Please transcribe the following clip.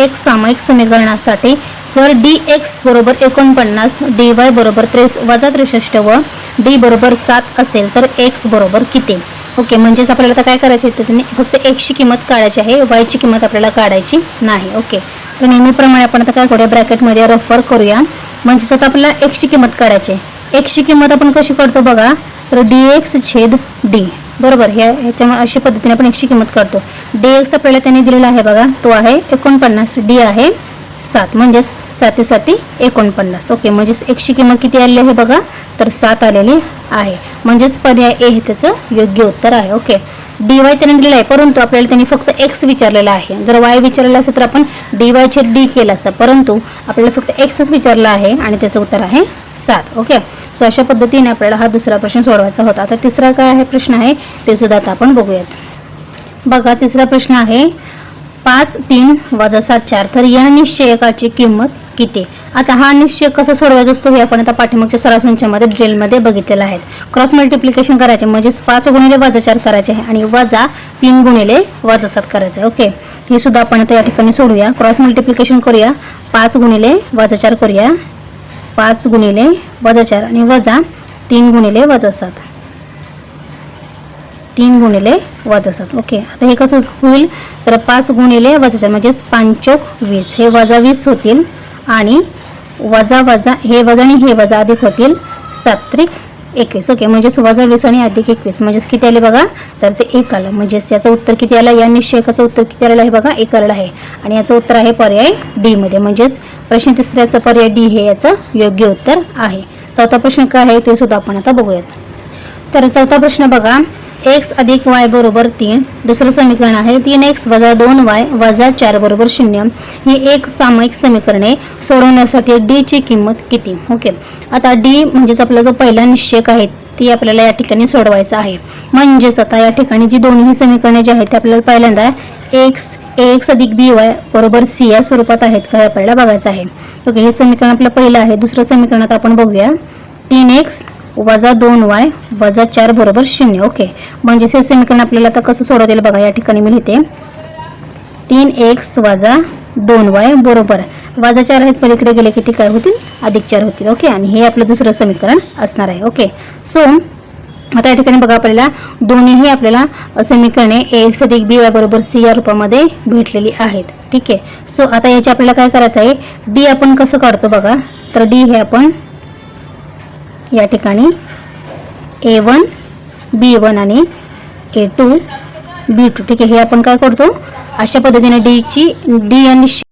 एक सामायिक समीकरणासाठी जर डी एक्स बरोबर एकोणपन्नास डी वाय बरोबर त्रेस वजा त्रेसष्ट व डी बरोबर सात असेल तर एक्स बरोबर किती? ओके म्हणजेच आपल्याला आता काय करायचे आहे त्याने? फक्त एक्सची किंमत काढायची आहे वायची किंमत आपल्याला काढायची नाही ओके. तर नेहमीप्रमाणे आपण आता काय करूया? ब्रॅकेटमध्ये रेफर करूया. म्हणजेच आता आपल्याला एक्सची किंमत काढायची आहे. एक्सची किंमत आपण कशी काढतो बघा? तर डी एक्स छेद डी बरोबर ह्या ह्याच्यामुळे अशा पद्धतीने आपण एकशी किंमत काढतो. डी एक्स आपल्याला त्याने दिलेला आहे बघा तो आहे एकोणपन्नास डी आहे सात. म्हणजेच साती साती एकोणपन्नास. ओके म्हणजेच एकशे किंमत किती आलेली आहे बघा? तर सात आलेली आहे. म्हणजेच पर्याय ए हे त्याचं योग्य उत्तर आहे. ओके डी वाय त्याने दिलेलं आहे परंतु आपल्याला त्यांनी फक्त एक्स विचारलेला आहे. जर वाय विचारलेला असेल तर आपण डी वायचे डी केलं असतं. परंतु आपल्याला फक्त एक्सच विचारलं आहे आणि त्याचं उत्तर आहे सात. ओके सो अशा पद्धतीने आपल्याला हा दुसरा प्रश्न सोडवायचा होता. आता तिसरा काय आहे? प्रश्न आहे ते सुद्धा आता आपण बघूयात. बघा तिसरा प्रश्न आहे पाच तीन वजा सात चार. तर या निश्चयकाची किंमत किती? आता हा निश्चय कसा सोडवायचा असतो हे आपण आता पाठीमागच्या सराव संचामध्ये ड्रिलमध्ये बघितलेलं आहे. क्रॉस मल्टिप्लिकेशन करायचे म्हणजेच पाच गुणिले वजा चार करायचे आहे आणि वजा तीन गुणिले वजा सात करायचं आहे. ओके. हे सुद्धा आपण आता या ठिकाणी सोडूया. क्रॉस मल्टिप्लिकेशन करूया. पाच गुणिले वजा चार करूया. पाच गुणिले वजा चार आणि वजा तीन गुणिले वजा सात. तीन गुणिले वजा सात ओके आता हे कसं होईल? तर पाच गुणिले वजा चार म्हणजेच पांचोक वीस. हे वजा वीस होतील आणि वजा वजा हे वजा आणि हे वजा अधिक होतील सात्रिक एकवीस. ओके म्हणजेच वजा वीस आणि अधिक एकवीस. म्हणजेच किती आले बघा? तर ते एक आलं. म्हणजेच याचं उत्तर किती आलं? या निश्चयकाचं उत्तर किती आलेलं आहे बघा? एक आलेलं आहे. आणि याचं उत्तर आहे पर्याय डीमध्ये म्हणजेच प्रश्न तिसऱ्याचं पर्याय डी हे याचं योग्य उत्तर आहे. चौथा प्रश्न काय आहे? ते सुद्धा आपण आता बघूयात. तर चौथा प्रश्न बघा. एक्स अधिक वाय बरोबर तीन दुसरं समीकरण आहे तीन एक्स वजा दोन वाय वजा चार बरोबर शून्य. ही एक सामायिक समीकरणे सोडवण्यासाठी डीची किंमत किती? ओके. आता डी म्हणजेच आपला जो पहिला निश्चयक आहे ती आपल्याला या ठिकाणी सोडवायचं आहे. म्हणजेच आता या ठिकाणी जी दोन्ही समीकरणे जी आहेत ते आपल्याला पहिल्यांदा एक्स एक्स अधिक बी वाय बरोबर सी या स्वरूपात आहेत का हे आपल्याला बघायचं आहे. ओके हे समीकरण आपलं पहिलं आहे. दुसरं समीकरणात आपण बघूया. तीन एक्स वजा दोन वाय वजा चार बरोबर शून्य. ओके. म्हणजेच हे समीकरण आपल्याला आता कसं सोडवता येईल बघा या ठिकाणी मी लिहिते. तीन एक्स वजा दोन वाय बरोबर. वजा चार आहेत पलीकडे गेले किती काय होतील? अधिक चार होतील. ओके आणि हे आपलं दुसरं समीकरण असणार आहे. ओके. सो आता या ठिकाणी बघा आपल्याला दोन्हीही आपल्याला समीकरणे एक्स अधिक बी वाय बरोबर सी या रूपामध्ये भेटलेली आहेत. ठीक आहे. सो आता याचे आपल्याला काय करायचं आहे? डी आपण कसं काढतो बघा? तर डी हे आपण या ठिकाणी ए वन बी वन आणि ए टू बी टू ठीक आहे हे आपण काय करतो? अशा पद्धतीने डीची डी आणि